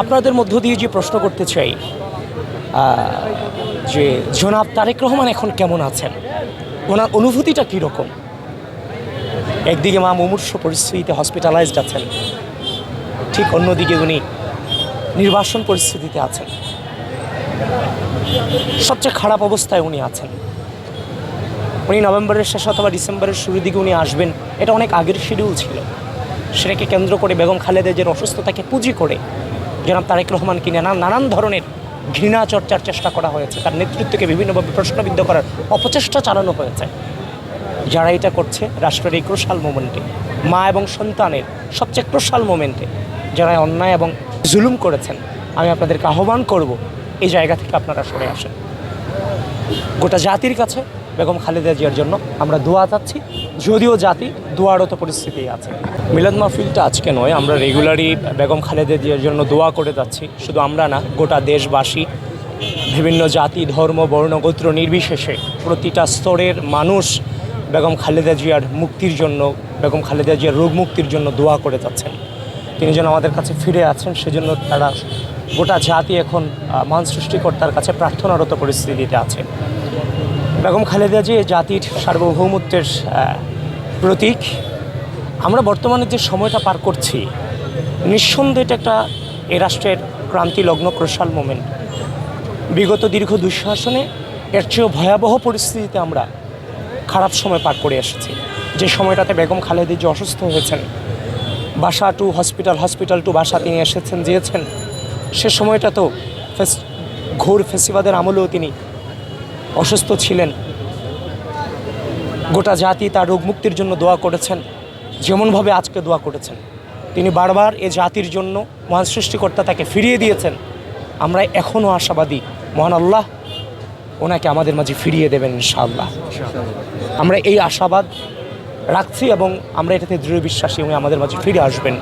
আপনাদের মধ্য দিয়ে যে প্রশ্ন করতে চাই যে জনাব তারেক রহমান এখন কেমন আছেন? ওনার অনুভূতিটা কীরকম? একদিকে মা মুমূর্ষ পরিস্থিতিতে হসপিটালাইজড আছেন, ঠিক অন্যদিকে উনি নির্বাসন পরিস্থিতিতে আছেন। সবচেয়ে খারাপ অবস্থায় উনি আছেন। উনি নভেম্বরের শেষ অথবা ডিসেম্বরের শুরুর দিকে উনি আসবেন, এটা অনেক আগের শিডিউল ছিল। সেটাকে কেন্দ্র করে বেগম খালেদা যে অসুস্থতাকে পুঁজি করে জনাব তারেক রহমানকে নিয়ে নানা- নানান ধরনের ঘৃণা চর্চার চেষ্টা করা হয়েছে। তার নেতৃত্বকে বিভিন্নভাবে প্রশ্নবিদ্ধ করার অপচেষ্টা চালানো হয়েছে। যারা এটা করছে, রাষ্ট্রের এই ক্রোশাল মোমেন্টে মা এবং সন্তানের সবচেয়ে ক্রোশাল মোমেন্টে যারা অন্যায় এবং জুলুম করেছেন, আমি আপনাদেরকে আহ্বান করব, এই জায়গা থেকে আপনারা সরে আসেন। গোটা জাতির কাছে বেগম খালেদা জিয়ার জন্য আমরা দোয়া চাচ্ছি। যদিও জাতি দোয়ারত পরিস্থিতি আছে। মিলাদ মাহফিলটা আজকে নয়, আমরা রেগুলারই বেগম খালেদা জিয়ার জন্য দোয়া করে যাচ্ছি। শুধু আমরা না, গোটা দেশবাসী, বিভিন্ন জাতি, ধর্ম, বর্ণ, গোত্র নির্বিশেষে প্রতিটা স্তরের মানুষ বেগম খালেদা জিয়ার মুক্তির জন্য, বেগম খালেদা জিয়ার রোগ মুক্তির জন্য দোয়া করে যাচ্ছেন। তিনি যেন আমাদের কাছে ফিরে আছেন, সেজন্য তারা গোটা জাতি এখন মান সৃষ্টিকর্তার কাছে প্রার্থনারত পরিস্থিতিতে আছে। বেগম খালেদা যে জাতির সার্বভৌমত্বের প্রতীক। আমরা বর্তমানে যে সময়টা পার করছি, নিঃসন্দেহে এটা একটা এ রাষ্ট্রের ক্রান্তি লগ্ন ক্রোশাল মোমেন্ট বিগত দীর্ঘ দুঃশাসনে এর চেয়েও ভয়াবহ পরিস্থিতিতে আমরা খারাপ সময় পার করে এসেছি। যে সময়টাতে বেগম খালেদা যে অসুস্থ হয়েছেন, বাসা টু হসপিটাল হসপিটাল টু বাসা তিনি এসেছেন যেয়েছেন সে সময়টা তো ফেস ঘোর ফেসিবাদের আমলেও তিনি অসুস্থ ছিলেন। গোটা জাতি তার রোগ মুক্তির জন্য দোয়া করেছেন, যেমনভাবে আজকে দোয়া করেছেন। তিনি বারবার এ জাতির জন্য মহান সৃষ্টিকর্তা তাকে ফিরিয়ে দিয়েছেন। আমরা এখনও আশাবাদী, মহান আল্লাহ ওনাকে আমাদের মাঝে ফিরিয়ে দেবেন ইনশাআল্লাহ। আমরা এই আশাবাদ রাখছি এবং আমরা এটাতে দৃঢ় বিশ্বাসী উনি আমাদের মাঝে ফিরে আসবেন।